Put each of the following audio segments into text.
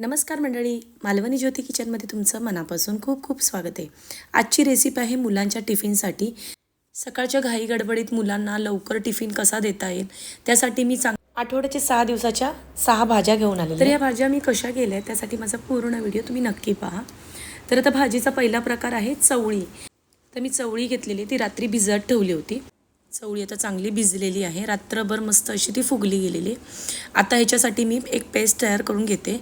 नमस्कार मंडळी मालवणी ज्योती किचनमध्ये तुमचं मनापासून खूप खूप स्वागत आहे. आजची रेसिपी आहे मुलांच्या टिफिनसाठी. सकाळच्या घाई गडबडीत मुलांना लवकर टिफिन कसा देता येईल त्यासाठी मी चांग आठवड्याच्या सहा दिवसाच्या सहा भाज्या घेऊन आले तर या भाज्या मी कशा केल्या त्यासाठी माझा पूर्ण व्हिडिओ तुम्ही नक्की पहा. तर आता भाजीचा पहिला प्रकार आहे चवळी. तर मी चवळी घेतलेली ती रात्री भिजत ठेवली होती. चवळी आता चांगली भिजलेली आहे रात्रभर मस्त अशी ती फुगली गेलेली. आता ह्याच्यासाठी मी एक पेस्ट तयार करून घेते.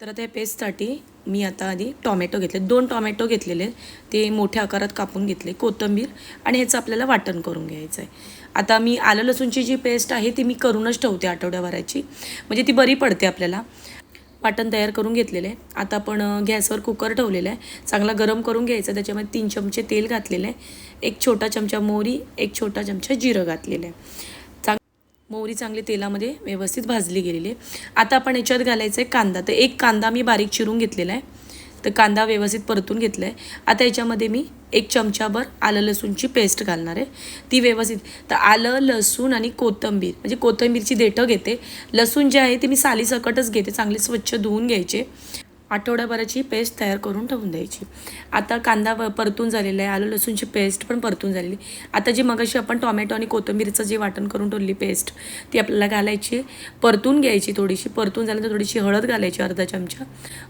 तर आता या पेस्टसाठी मी आता आधी टॉमॅटो घेतले. दोन टॉमॅटो घेतलेले. ते मोठ्या आकारात कापून घेतले. कोथिंबीर आणि ह्याचं आपल्याला वाटण करून घ्यायचं आहे आता मी आलं लसूणची जी पेस्ट आहे ती मी करूनच ठेवते आठवड्याभराची म्हणजे ती बरी पडते आपल्याला. वाटण तयार करून घेतलेलं. आहे आता आपण गॅसवर कुकर ठेवलेलं आहे. चांगला गरम करून घ्यायचा. त्याच्यामध्ये तीन चमचे तेल घातलेलं आहे. एक छोटा चमचा मोहरी एक छोटा चमचा जिरं घातलेलं आहे. मोहरी चांगली तेलामध्ये व्यवस्थित भाजली गेलेली. आहे आता आपण याच्यात घालायचं आहे कांदा. तर एक कांदा मी बारीक चिरून घेतलेला आहे. तर कांदा व्यवस्थित परतून घेतला आहे आता याच्यामध्ये मी एक चमचाभर आलं लसूणची पेस्ट घालणार आहे. ती व्यवस्थित. तर आलं लसूण आणि कोथिंबीर. म्हणजे कोथिंबीरची देठं घेते. लसूण जे आहे ते मी सालीसकटच घेते. चांगले स्वच्छ धुवून घ्यायचे. आठवड्याभराची पेस्ट तयार करून ठेवून द्यायची. आता कांदा व- परतून झालेला आहे. आलू लसूणची पेस्ट पण परतून झालेली. आता जी मगाशी आपण टोमॅटो आणि कोथिंबीरचं जे वाटण करून ठेवली पेस्ट ती आपल्याला घालायची. परतून घ्यायची थोडीशी. परतून झाल्यानंतर थोडीशी हळद घालायची अर्धा चमचा.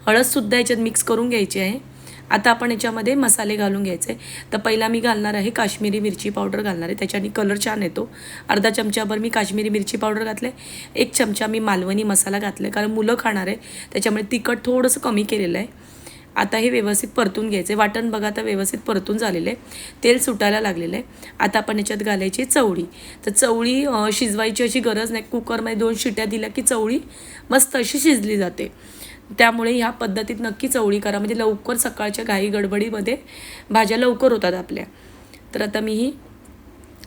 हळदसुद्धा याच्यात मिक्स करून घ्यायची आहे. आता आपण याच्यामध्ये मसाले घालून घ्यायचे. तर पहिला मी घालणार आहे काश्मीरी मिरची पावडर घालणार आहे. त्याच्याने कलर छान येतो. अर्धा चमच्याभर मी काश्मीरी मिरची पावडर घातले. एक चमचा मी मालवणी मसाला घातला. आहे कारण मुलं खाणार आहे. त्याच्यामुळे तिखट थोडंसं कमी केलेलं आहे. आता हे व्यवस्थित परतून घ्यायचे. वाटण बघा आता व्यवस्थित परतून झालेलं आहे. तेल सुटायला लागलेलं आहे. आता आपण याच्यात घालायची चवळी. तर चवळी शिजवायची अशी गरज नाही. कुकरमध्ये दोन शिट्या दिल्या की चवळी मस्त अशी शिजली जाते. त्यामुळे ह्या पद्धतीत नक्की चवळी करा. म्हणजे लवकर सकाळच्या घाई गडबडीमध्ये भाज्या लवकर होतात आपल्या. तर आता मी ही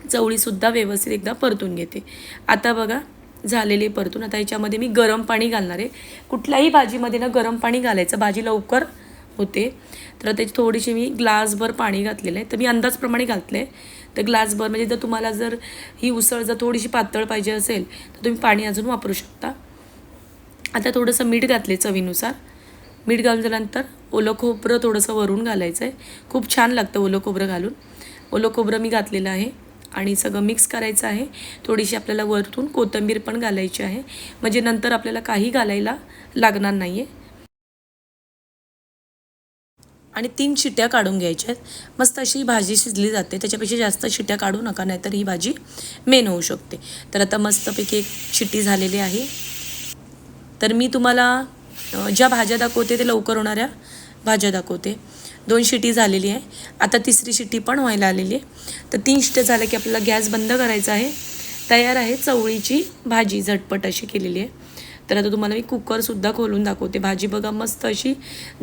चवळीसुद्धा व्यवस्थित एकदा परतून घेते. आता बघा झालेली परतून. आता याच्यामध्ये मी गरम पाणी घालणार आहे. कुठल्याही भाजीमध्ये ना गरम पाणी घालायचं. भाजी लवकर होते. तर त्याची थोडीशी मी ग्लासभर पाणी घातलेलं आहे. तर मी अंदाजप्रमाणे घातलं आहे तर ग्लासभर म्हणजे जर तुम्हाला जर ही उसळ जर थोडीशी पातळ पाहिजे असेल तर तुम्ही पाणी अजून वापरू शकता. आता थोडंसं मीठ घातले चवीनुसार. मीठ घालून झाल्यानंतर ओलं खोबरं थोडंसं वरून घालायचं आहे खूप छान लागतं ओलं खोबरं घालून. ओलं खोबरं मी घातलेलं आहे आणि सगळं मिक्स करायचं आहे. थोडीशी आपल्याला वरतून कोथिंबीर पण घालायची आहे. म्हणजे नंतर आपल्याला काही घालायला लागणार नाही आहे आणि तीन शिट्ट्या काढून घ्यायच्या आहेत. मस्त अशी ही भाजी शिजली जाते. त्याच्यापेक्षा जास्त शिट्ट्या काढू नका नाहीतर ही भाजी मेन होऊ शकते. तर आता मस्तपैकी एक शिट्टी झालेली आहे. तर मी तुम्हाला ज्या भाज्या दाखवते ते लवकर होणाऱ्या भाज्या दाखवते. दोन शिटी झालेली आहे. आता तिसरी शिटी पण व्हायला आलेली आहे. तर तीन शिट्या झाल्या की आपल्याला गॅस बंद करायचा आहे. तयार आहे चवळीची भाजी झटपट अशी केलेली आहे. तर आता तुम्हाला मी कुकरसुद्धा खोलून दाखवते. भाजी बघा मस्त अशी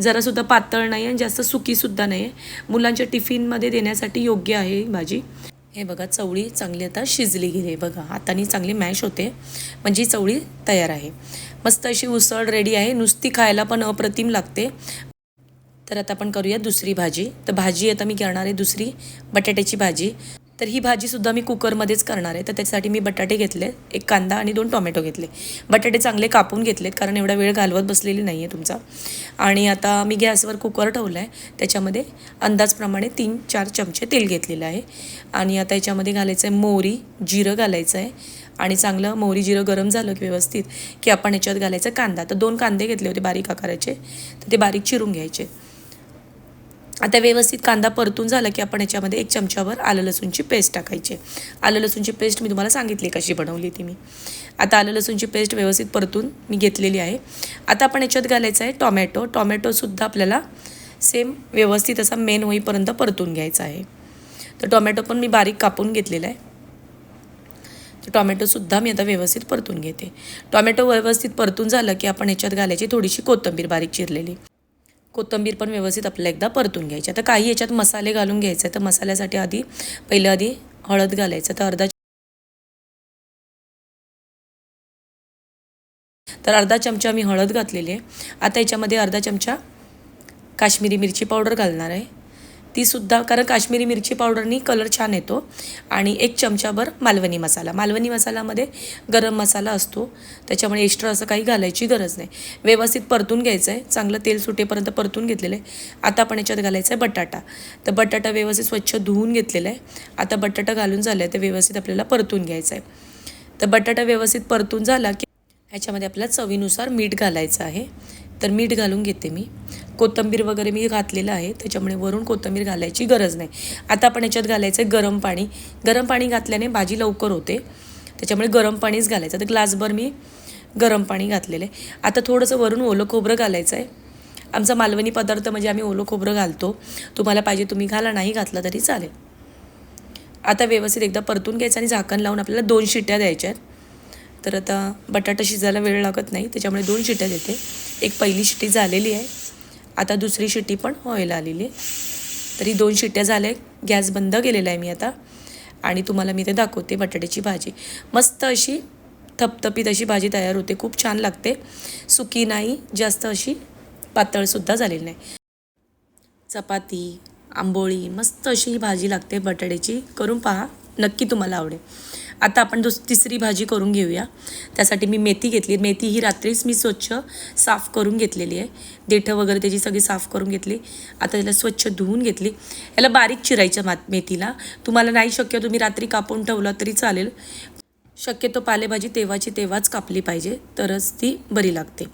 जरासुद्धा पातळ नाही आहे जास्त सुकीसुद्धा नाही आहे. मुलांच्या टिफिनमध्ये देण्यासाठी योग्य आहे भाजी. हे बघा चवळी चांगली आता शिजली गेली आहे. बघा हाताने चांगली मॅश होते. म्हणजे चवळी तयार आहे. मस्त अशी उसळ रेडी आहे. नुसती खायला पण अप्रतिम लागते. तर आता आपण करूया दुसरी भाजी. तर भाजी आता मी करणार आहे दुसरी बटाट्याची भाजी. तर ही भाजीसुद्धा मी कुकरमध्येच करणार आहे. तर त्याच्यासाठी मी बटाटे घेतले एक कांदा आणि दोन टोमॅटो घेतले. बटाटे चांगले कापून घेतलेत कारण एवढा वेळ घालवत बसलेली नाही आहे तुमचा. आणि आता मी गॅसवर कुकर ठेवला आहे त्याच्यामध्ये अंदाजप्रमाणे तीन चार चमचे तेल घेतलेलं आहे. आणि आता याच्यामध्ये घालायचं आहे मोहरी जिरं घालायचं आहे आणि चांगलं मोहरी जिरं गरम झालं की व्यवस्थित की आपण याच्यात घालायचं कांदा. तर दोन कांदे घेतले होते बारीक आकाराचे. तर ते बारीक चिरून घ्यायचे. आता व्यवस्थित कांदा परतून झाला की आपण याच्यामध्ये एक चमच्यावर आलं लसूणची पेस्ट टाकायची. आलं लसूणची पेस्ट मी तुम्हाला सांगितली कशी बनवली ती मी. आता आलं लसूणची पेस्ट व्यवस्थित परतून मी घेतलेली आहे. आता आपण याच्यात घालायचं आहे टॉमॅटो. टॉमॅटोसुद्धा आपल्याला सेम व्यवस्थित असा मेन होईपर्यंत परतून घ्यायचा आहे. तर टॉमॅटो पण मी बारीक कापून घेतलेला आहे. तर टॉमॅटोसुद्धा मी आता व्यवस्थित परतून घेते. टॉमॅटो व्यवस्थित परतून झालं की आपण याच्यात घालायची थोडीशी कोथिंबीर बारीक चिरलेली. कोथिंबीर पण व्यवस्थित आपल्याला एकदा परतून घ्यायची. आता काही याच्यात मसाले घालून घ्यायचे तर मसाल्यासाठी आधी पहिलं आधी हळद घालायचं. तर अर्धा तर अर्धा चमचा मी हळद घातलेली आहे. आता याच्यामध्ये अर्धा चमचा काश्मीरी मिरची पावडर घालणार आहे. तीसुद्धा कारण काश्मीरी मिरची पावडरनी कलर छान येतो. आणि एक चमचाभर मालवणी मसाला. मालवणी मसाल्यामध्ये गरम मसाला असतो. त्याच्यामुळे एक्स्ट्रा असं काही घालायची गरज नाही. व्यवस्थित परतून घ्यायचं आहे चांगलं तेल सुटेपर्यंत परतून घेतलेलं आहे. आता आपण याच्यात घालायचं आहे बटाटा. तर बटाटा व्यवस्थित स्वच्छ धुवून घेतलेला आहे. आता बटाटा घालून झालं आहे तर व्यवस्थित आपल्याला परतून घ्यायचं आहे तर बटाटा व्यवस्थित परतून झाला की ह्याच्यामध्ये आपल्याला चवीनुसार मीठ घालायचं आहे. तर मीठ घालून घेते मी. कोथिंबीर वगैरे मी घातलेलं आहे त्याच्यामुळे वरून कोथिंबीर घालायची गरज नाही. आता आपण याच्यात घालायचं आहे गरम पाणी. गरम पाणी घातल्याने भाजी लवकर होते. त्याच्यामुळे गरम पाणीच घालायचं. तर ग्लासभर मी गरम पाणी घातलेलं आहे. आता थोडंसं वरून ओलं खोबरं घालायचं आहे आमचा मालवणी पदार्थ म्हणजे आम्ही ओलं खोबरं घालतो. तुम्हाला पाहिजे तुम्ही घाला नाही घातलं तरी चालेल. आता व्यवस्थित एकदा परतून घ्यायचं आणि झाकण लावून आपल्याला दोन शिट्ट्या द्यायच्या आहेत. तर आता बटाटा शिजायला वेळ लागत नाही त्याच्यामुळे दोन शिट्ट्या देते. एक पहिली शिट्टी झालेली आहे. आता दुसरी शिट्टी पण व्हायला आलेली आहे. तरी दोन शिट्ट्या झाल्या गॅस बंद केलेला आहे मी आता. आणि तुम्हाला मी ते दाखवते बटाट्याची भाजी. मस्त अशी थपथपीत अशी भाजी तयार होते. खूप छान लागते. सुकी नाही जास्त अशी पातळसुद्धा झालेली नाही. चपाती आंबोळी मस्त अशी ही भाजी लागते बटाट्याची. करून पहा. नक्की तुम्हाला आवडेल. आता आपण दुस तिसरी भाजी करून घेऊया. त्यासाठी मी मेथी घेतली. मेथी ही रात्रीच मी स्वच्छ साफ करून घेतलेली आहे. देठं वगैरे त्याची सगळी साफ करून घेतली. आता त्याला स्वच्छ धुवून घेतली. याला बारीक चिरायचं मात मेथीला. तुम्हाला नाही शक्य तुम्ही रात्री कापून ठेवला तरी चालेल. शक्यतो पालेभाजी तेव्हाची तेव्हाच कापली पाहिजे. तरच ती बरी लागते.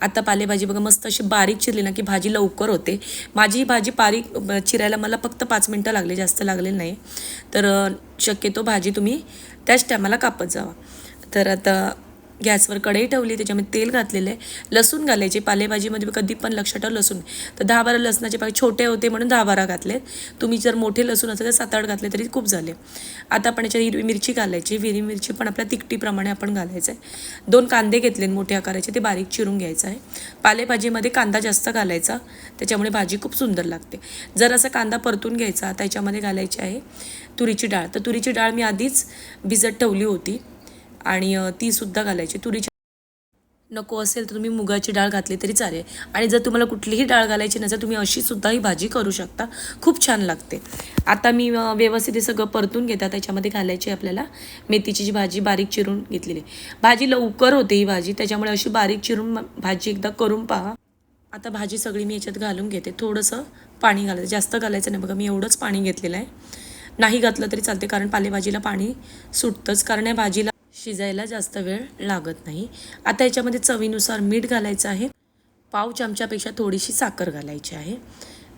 आता पालेभाजी बघा मस्त अशी बारीक चिरली ना की भाजी लवकर होते. माझी ही भाजी बारीक ब- चिरायला मला फक्त पाच मिनटं लागले. जास्त लागले नाही. तर शक्यतो भाजी तुम्ही त्याच टायमाला कापत जावा. तर आता गॅसवर कढई ठेवली त्याच्यामध्ये तेल घातलेलं आहे. लसूण घालायचे पालेभाजीमध्ये कधी पण लक्षात ठेवा लसूण. तर दहा बारा लसणाचे पाय छोटे होते म्हणून दहा बारा घातले तुम्ही जर मोठे लसूण असेल तर सात आठ घातले तरी खूप झाले. आता आपण याच्यात हिरवी मिरची घालायची. हिरवी मिरची पण आपल्या तिकटीप्रमाणे आपण घालायचं आहे. दोन कांदे घेतले मोठ्या आकाराचे ते बारीक चिरून घ्यायचं आहे. पालेभाजीमध्ये कांदा जास्त घालायचा. त्याच्यामुळे भाजी खूप सुंदर लागते. जर असा कांदा परतून घ्यायचा त्याच्यामध्ये घालायची आहे तुरीची डाळ. तर तुरीची डाळ मी आधीच भिजत ठेवली होती. आणि तीसुद्धा घालायची. तुरीची नको असेल तर तुम्ही मुगाची डाळ घातली तरी चालेल. आणि जर तुम्हाला कुठलीही डाळ घालायची नसेल तुम्ही अशी सुद्धा ही भाजी करू शकता. खूप छान लागते. आता मी व्यवस्थित हे सगळं परतून घेता. त्याच्यामध्ये घालायची आपल्याला मेथीची जी भाजी बारीक चिरून घेतलेली. आहे. भाजी लवकर होते ही भाजी. त्याच्यामुळे अशी बारीक चिरून भाजी एकदा करून पहा. आता भाजी सगळी मी याच्यात घालून घेते. थोडंसं पाणी घालायचं. जास्त घालायचं नाही बघा. मी एवढंच पाणी घेतलेलं आहे. नाही घातलं तरी चालते कारण पालेभाजीला पाणी सुटतंच. कारण या भाजीला शिजायला जास्त वेळ लागत नाही. आता याच्यामध्ये चवीनुसार मीठ घालायचं आहे. पाव चमच्यापेक्षा थोडीशी साखर घालायची आहे.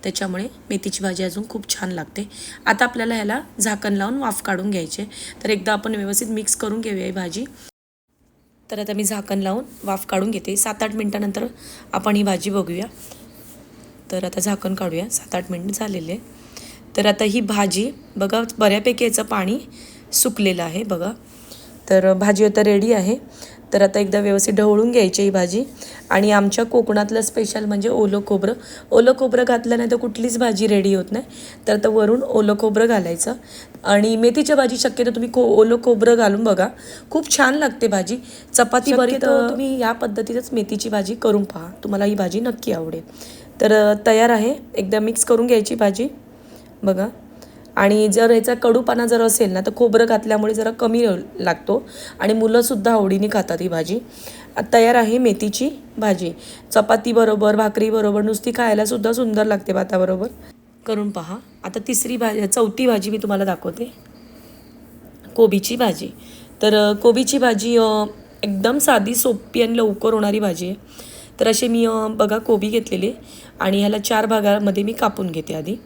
त्याच्यामुळे मेथीची भाजी अजून खूप छान लागते. आता आपल्याला ह्याला झाकण लावून वाफ काढून घ्यायचे. तर एकदा आपण व्यवस्थित मिक्स करून घेऊया ही भाजी. तर आता मी झाकण लावून वाफ काढून घेते. सात आठ मिनटानंतर आपण ही भाजी बघूया. तर आता झाकण काढूया. सात आठ मिनिट झालेले. तर आता ही भाजी बघा बऱ्यापैकी याचं पाणी सुकलेलं आहे बघा. तर भाजी आता रेडी आहे. तर आता एकदा व्यवस्थित ढवळून घ्यायची ही भाजी. आणि आमच्या कोकणातलं स्पेशल म्हणजे ओलं खोबरं. ओलं खोबरं घातलं नाही तर कुठलीच भाजी रेडी होत नाही. तर आता वरून ओलं खोबरं घालायचं. आणि मेथीच्या भाजी शक्यतो तुम्ही खो ओलं खोबरं घालून बघा. खूप छान लागते भाजी. चपाती बरी तर तुम्ही या पद्धतीतच मेथीची भाजी करून पहा. तुम्हाला ही भाजी नक्की आवडेल. तर तयार आहे. एकदा मिक्स करून घ्यायची भाजी. बघा. आणि जर याचा कडूपणा जर असेल ना तर खोबरं घातल्यामुळे जरा कमी लागतो. आणि मुलंसुद्धा आवडीने खातात ही भाजी. तयार आहे मेथीची भाजी. चपातीबरोबर भाकरीबरोबर भाकरी बरोबर नुसती खायलासुद्धा सुंदर लागते भाताबरोबर करून पहा. आता तिसरी भाजी चौथी भाजी मी तुम्हाला दाखवते. कोबीची भाजी. तर कोबीची भाजी एकदम साधी सोपी आणि लवकर होणारी भाजी आहे. तर असे मी बघा कोबी घेतलेली आणि ह्याला चार भागामध्ये मी कापून घेते आधी.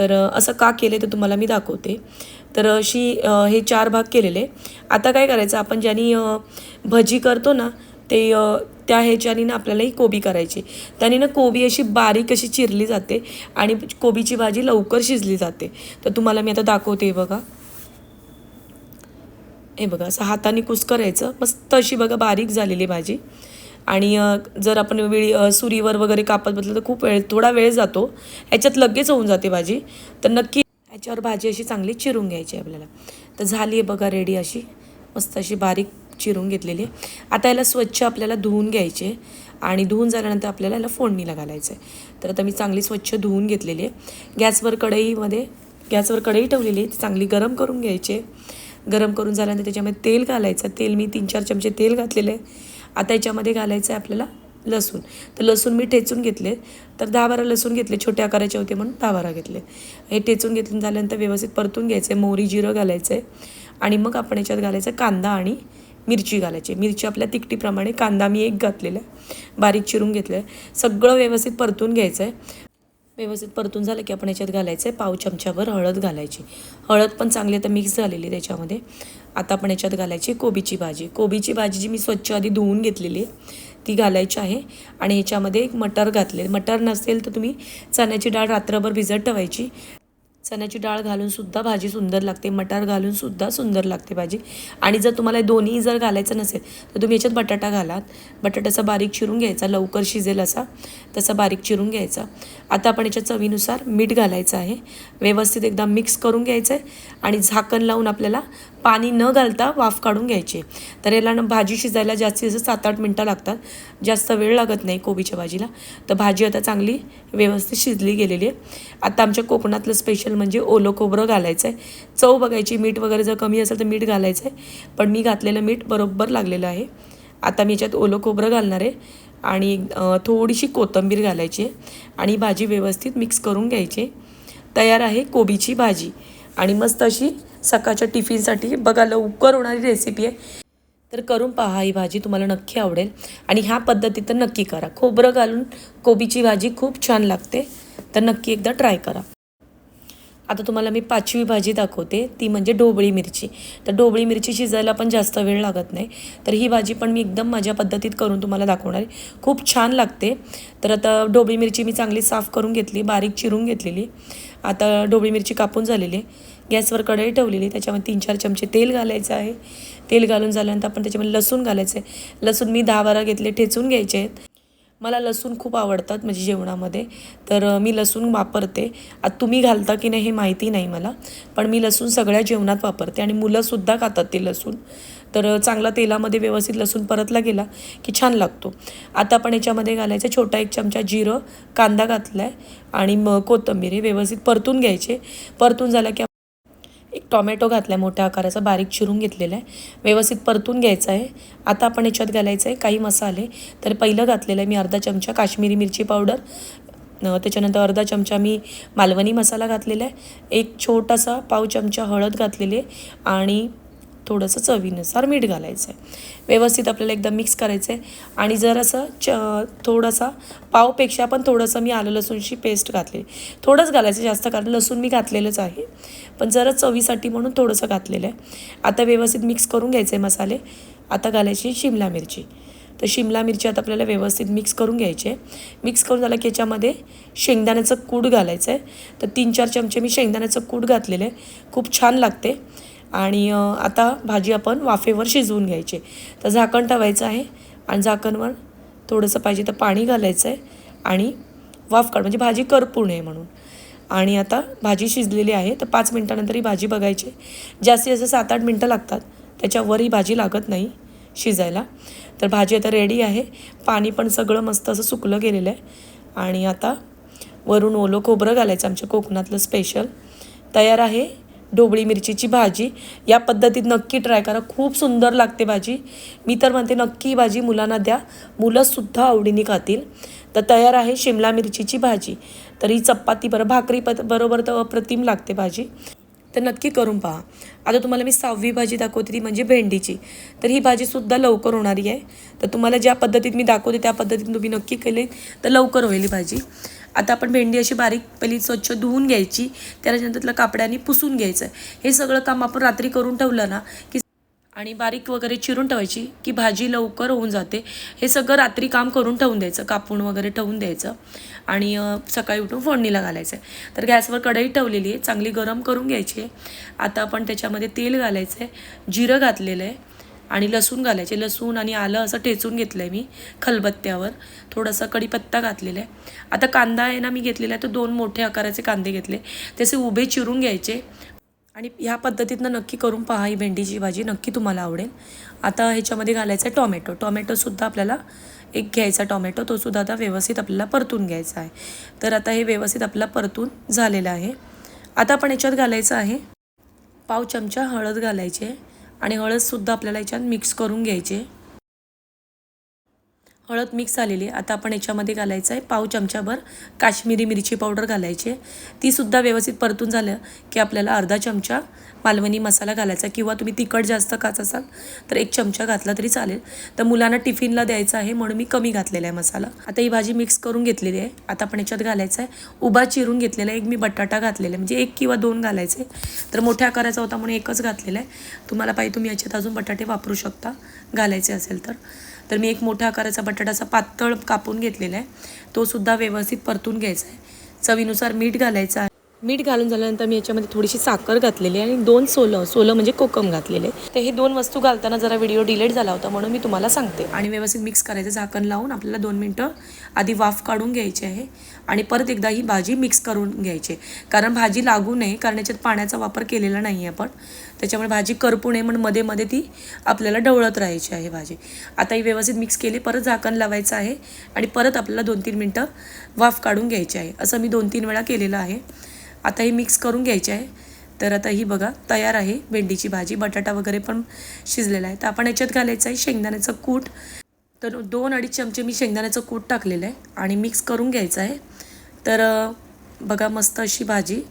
तर असं का केले ते तुम्हाला मी दाखवते. तर अशी हे चार भाग केलेले. आता काय करायचं आपण ज्यानी भजी करतो ना ते त्या ह्याच्यानी ना आपल्याला ही कोबी करायची. त्याने ना कोबी अशी बारीक अशी चिरली जाते आणि कोबीची भाजी लवकर शिजली जाते. तर तुम्हाला मी आता दाखवते बघा. हे बघा असं हाताने कुस करायचं. मस्त अशी बघा बारीक झालेली भाजी. आणि जर आपण वेळी सुरीवर वगैरे कापत बसलं तर खूप वेळ थोडा वेळ जातो. ह्याच्यात लगेच होऊन जाते भाजी. तर नक्की ह्याच्यावर भाजी अशी चांगली चिरून घ्यायची आहे आपल्याला. तर झाली आहे बघा रेडी अशी. मस्त अशी बारीक चिरून घेतलेली आहे. आता याला स्वच्छ आपल्याला धुवून घ्यायचे आणि धुवून झाल्यानंतर आपल्याला याला फोडणीला घालायचं आहे. तर आता मी चांगली स्वच्छ धुवून घेतलेली आहे. गॅसवर कढईमध्ये गॅसवर कढई ठेवलेली आहे. ती चांगली गरम करून घ्यायची गरम करून झाल्यानंतर त्याच्यामध्ये तेल घालायचं तेल मी तीन चार चमचे तेल घातलेले आहे. आता याच्यामध्ये घालायचं आहे आपल्याला लसूण. तर लसूण मी ठेचून घेतले. तर दहा बारा लसूण घेतले छोट्या आकाराचे होते म्हणून दहा बारा घेतले. हे ठेचून घेतलं झाल्यानंतर व्यवस्थित परतून घ्यायचं. आहे मोहरी जिरं घालायचं. आहे आणि मग आपण याच्यात घालायचं कांदा आणि मिरची घालायची. मिरची आपल्या तिकटीप्रमाणे कांदा मी एक घातलेला आहे. बारीक चिरून घेतलं आहे. सगळं व्यवस्थित परतून घ्यायचं आहे व्यवस्थित परतून झालं की आपण याच्यात घालायचं आहे पाव चमच्यावर हळद घालायची. हळद पण चांगली आता मिक्स झालेली आहे त्याच्यामध्ये. आता आपण याच्यात घालायची कोबीची भाजी. कोबीची भाजी जी मी स्वच्छ आधी धुवून घेतलेली आहे ती घालायची आहे आणि ह्याच्यामध्ये एक मटर घातले मटर नसेल तर तुम्ही चण्याची डाळ रात्रभर भिजत ठेवायची. चण्याची डाळ घालून सुद्धा भाजी सुंदर लागते. मटार घालून सुद्धा सुंदर लागते भाजी. आणि जर तुम्हाला दोन्ही जर घालायचं नसेल तर तुम्ही याच्यात बटाटा घालात. बटाट्याचा बारीक चिरून घ्यायचा लवकर शिजेल असा. तसा बारीक चिरून घ्यायचा. आता आपण याच्या चवीनुसार मीठ घालायचं आहे. व्यवस्थित एकदा मिक्स करून घ्यायचं आहे आणि झाकण लावून आपल्याला पाणी न घालता वाफ काढून घ्यायची तर याला भाजी शिजायला जास्तीत जास्त सात आठ मिनटं लागतात. जास्त वेळ लागत नाही कोबीच्या भाजीला. तर भाजी आता चांगली व्यवस्थित शिजली गेलेली आहे. आता आमच्या कोकणातलं स्पेशल म्हणजे ओलं खोबरं घालायचं आहे चव बघायची मीठ वगैरे जर कमी असेल तर मीठ घालायचं आहे पण मी घातलेलं मीठ बरोबर लागलेलं आहे. आता मी याच्यात ओलं खोबरं घालणार आहे आणि थोडीशी कोथिंबीर घालायची आहे आणि भाजी व्यवस्थित मिक्स करून घ्यायची तयार आहे कोबीची भाजी आणि मस्त अशी सकाळच्या टिफिनसाठी बघा लवकर होणारी रेसिपी आहे. तर करून पहा ही भाजी तुम्हाला नक्की आवडेल. आणि ह्या पद्धतीत तर नक्की करा. खोबरं घालून कोबीची भाजी खूप छान लागते. तर नक्की एकदा ट्राय करा. आता तुम्हाला मी पाचवी भाजी दाखवते. ती म्हणजे ढोबळी मिरची. तर ढोबळी मिरची शिजायला पण जास्त वेळ लागत नाही. तर ही भाजी पण मी एकदम माझ्या पद्धतीत करून तुम्हाला दाखवणार आहे. खूप छान लागते. तर आता ढोबळी मिरची मी चांगली साफ करून घेतली बारीक चिरून घेतलेली. आता ढोबळी मिरची कापून झालेली आहे. गॅसवर कढई ठेवलेली त्याच्यामध्ये तीन चार चमचे तेल घालायचं आहे. तेल घालून झाल्यानंतर आपण त्याच्यामध्ये लसूण घालायचं आहे. लसूण मी दहा बारा घेतले ठेचून घ्यायचे आहेत. मला लसूण खूप आवडतात म्हणजे जेवणामध्ये. तर मी लसूण वापरते. आता तुम्ही घालता की नाही हे माहिती नाही मला. पण मी लसूण सगळ्या जेवणात वापरते आणि मुलंसुद्धा खातात ते लसूण. तर चांगला तेलामध्ये व्यवस्थित लसूण परतला गेला की छान लागतो. आता आपण याच्यामध्ये घालायचं छोटा एक चमचा जिरं कांदा घातला आहे आणि मग कोथंबीर हे व्यवस्थित परतून घ्यायचे. परतून झालं की एक टॉमॅटो घातला आहे मोठ्या आकाराचा बारीक चिरून घेतलेला आहे. व्यवस्थित परतून घ्यायचा आहे. आता आपण याच्यात घालायचं आहे काही मसाले. तर पहिलं घातलेलं आहे मी अर्धा चमचा काश्मीरी मिरची पावडर. त्याच्यानंतर अर्धा चमचा मी मालवणी मसाला घातलेला आहे. एक छोटासा पाव चमचा हळद घातलेली आहे. आणि थोडंसं चवीनुसार मीठ घालायचं आहे व्यवस्थित आपल्याला एकदम मिक्स करायचं आहे आणि जर असं च थोडासा पावपेक्षा पण थोडंसं मी आलं लसूणची पेस्ट घातली. थोडंच घालायचं जास्त कारण लसूण मी घातलेलंच आहे. पण जरा चवीसाठी म्हणून थोडंसं घातलेलं आहे. आता व्यवस्थित मिक्स करून घ्यायचे मसाले. आता घालायची शिमला मिरची. तर शिमला मिरची आता आपल्याला व्यवस्थित मिक्स करून घ्यायची आहे मिक्स करून झालं की याच्यामध्ये शेंगदाण्याचं कूट घालायचं आहे तर तीन चार चमचे मी शेंगदाण्याचं कूट घातलेलं आहे खूप छान लागते आणि आता भाजी आपण वाफेवर शिजवून घ्यायची तर झाकण ठेवायचं आहे आणि झाकणवर थोडंसं पाहिजे तर पाणी घालायचं आहे आणि वाफ काढ म्हणजे भाजी करपू नये म्हणून. आणि आता भाजी शिजलेली आहे तर पाच मिनटानंतर ही भाजी बघायची जास्तीत जास्त सात आठ मिनटं लागतात. त्याच्यावर ही भाजी लागत नाही शिजायला. तर भाजी आता रेडी आहे. पाणी पण सगळं मस्त असं सुकलं गेलेलं आहे. आणि आता वरून ओलं खोबरं घालायचं आमच्या कोकणातलं स्पेशल तयार आहे. ढोबळी मिरचीची भाजी. या पद्धतीत नक्की ट्राय करा. खूप सुंदर लागते भाजी. मी तर म्हणते नक्की ही भाजी मुलांना द्या. मुलंसुद्धा आवडीने खातील. तर तयार आहे शिमला मिरचीची भाजी. तर ही चपाती बरं भाकरी पत बरोबर तर अप्रतिम लागते भाजी. तर नक्की करून पहा. आता तुम्हाला मी सहावी भाजी दाखवते ती म्हणजे भेंडीची. तर ही भाजीसुद्धा लवकर होणारी आहे. तर तुम्हाला ज्या पद्धतीत मी दाखवते त्या पद्धतीत तुम्ही नक्की केले तर लवकर होईल ही भाजी. आता आपण भेंडी अशी बारीक पहिली स्वच्छ धुवून घ्यायची त्याच्यानंतर कापड्याने पुसून घ्यायचं. हे सगळं काम आपण रात्री करून ठेवलं ना की आणि बारीक वगैरे चिरून ठेवायची की भाजी लवकर होऊन जाते. हे सगळं रात्री काम करून ठेवून द्यायचं कापून वगैरे ठेवून द्यायचं. आणि सकाळी उठून फोडणीला घालायचं. आहे तर गॅसवर कढई ठेवलेली आहे चांगली गरम करून घ्यायची आहे. आता आपण त्याच्यामध्ये तेल घालायचं आहे जिरं घातलेलं आहे. आणि लसूण घालायचे. लसूण आणि आलं असं ठेचून घेतलं आहे मी खलबत्त्यावर. थोडासा कढीपत्ता घातलेला आहे. आता कांदा आहे ना मी घेतलेला आहे. तो दोन मोठे आकाराचे कांदे घेतले. त्याचे उभे चिरून घ्यायचे. आणि ह्या पद्धतीतनं नक्की करून पहा ही भेंडीची भाजी. नक्की तुम्हाला आवडेल. आता ह्याच्यामध्ये घालायचं आहे टॉमॅटो. टॉमॅटोसुद्धा आपल्याला एक घ्यायचा टोमॅटो. तो सुद्धा आता व्यवस्थित आपल्याला परतून घ्यायचा आहे. तर आता हे व्यवस्थित आपला परतून झालेलं आहे. आता आपण याच्यात घालायचं आहे पाव चमचा हळद घालायची आहे. आणि हळदसुद्धा आपल्याला याच्यात मिक्स करून घ्यायचे. हळद मिक्स झालेली आता आपण याच्यामध्ये घालायचं आहे पाव चमचाभर काश्मीरी मिरची पावडर घालायची आहे. तीसुद्धा व्यवस्थित परतून झालं की आपल्याला अर्धा चमचा मालवणी मसाला घालायचा किंवा तुम्ही तिखट जास्त खात असाल तर एक चमचा घातला तरी चालेल. तर मुलांना टिफिनला द्यायचं आहे म्हणून मी कमी घातलेला आहे मसाला. आता ही भाजी मिक्स करून घेतलेली आहे. आता आपण याच्यात घालायचं आहे. उभा चिरून घेतलेला आहे एक मी बटाटा घातलेला आहे. म्हणजे एक किंवा दोन घालायचे. तर मोठ्या आकाराचा होता म्हणून एकच घातलेला आहे. तुम्हाला पाहिजे तुम्ही याच्यात अजून बटाटे वापरू शकता. घालायचे असेल तर. तर मी एक मोठ्या आकाराचा बटाटाचा पातळ कापून घेतलेला आहे. तो सुद्धा व्यवस्थित परतून घ्यायचा आहे. चवीनुसार मीठ घालायचं आहे. मीठ घालून झाल्यानंतर मी याच्यामध्ये थोडीशी साखर घातलेली आहे आणि दोन सोलं सोलं म्हणजे कोकम घातलेले. तर हे दोन वस्तू घालताना जरा व्हिडिओ डिलेट झाला होता म्हणून मी तुम्हाला सांगते. आणि व्यवस्थित मिक्स करायचं झाकण लावून आपल्याला दोन मिनटं आधी वाफ काढून घ्यायची आहे आणि परत एकदा ही भाजी मिक्स करून घ्यायची कारण भाजी लागू नये कारण याच्यात पाण्याचा वापर केलेला नाही आहे आपण. त्याच्यामुळे भाजी करपू नये म्हणून मध्ये मध्ये ती आपल्याला ढवळत राहायची आहे भाजी. आता ही व्यवस्थित मिक्स केली परत झाकण लावायचं आहे आणि परत आपल्याला दोन तीन मिनटं वाफ काढून घ्यायची आहे. असं मी दोन तीन वेळा केलेलं आहे. आता हे मिक्स करून घ्यायचे आहे. तर आता ही बघा तयार आहे. भेंडीची भाजी बटाटा वगैरे पण शिजलेला आहे. तर आपण याच्यात घालायचं आहे शेंगदाण्याचं कूट. तर दोन अडीच चमचे मी शेंगदाण्याचं कूट टाकलेलं आहे आणि मिक्स करून घ्यायचं आहे. तर बघा मस्त अशी भाजी.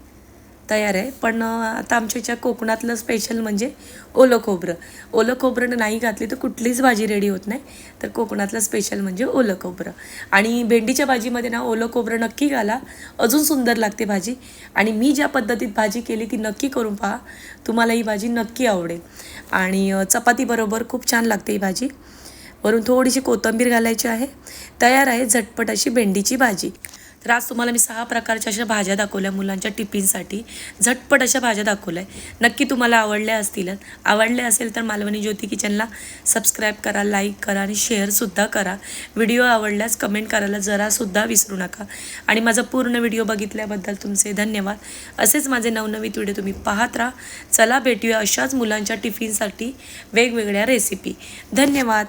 तयार आहे. पण आता आमच्या इच्या कोकणातलं स्पेशल म्हणजे ओलं खोबरं. ओलं खोबरं नाही घातली तर कुठलीच भाजी रेडी होत नाही. तर कोकणातलं स्पेशल म्हणजे ओलं खोबरं. आणि भेंडीच्या भाजीमध्ये ना ओलं खोबरं नक्की घाला. अजून सुंदर लागते भाजी. आणि मी ज्या पद्धतीत भाजी केली ती नक्की करून पहा. तुम्हाला ही भाजी नक्की आवडेल. आणि चपातीबरोबर खूप छान लागते ही भाजी. वरून थोडीशी कोथिंबीर घालायची आहे. तयार आहे झटपट अशी भेंडीची भाजी. तर आज तुम्हाला मी सहा प्रकारच्या अशा भाज्या दाखवल्या मुलांच्या टिफिनसाठी. झटपट अशा भाज्या दाखवल्या. नक्की तुम्हाला आवडल्या असतीलच आवडल्या असेल तर मालवणी ज्योती किचनला सबस्क्राईब करा लाईक करा आणि शेअरसुद्धा करा. व्हिडिओ आवडल्यास कमेंट करायला जरासुद्धा विसरू नका. आणि माझा पूर्ण व्हिडिओ बघितल्याबद्दल तुमचे धन्यवाद. असेच माझे नवनवीन व्हिडिओ तुम्ही पाहत राहा. चला भेटूया अशाच मुलांच्या टिफिनसाठी वेगवेगळ्या रेसिपी धन्यवाद.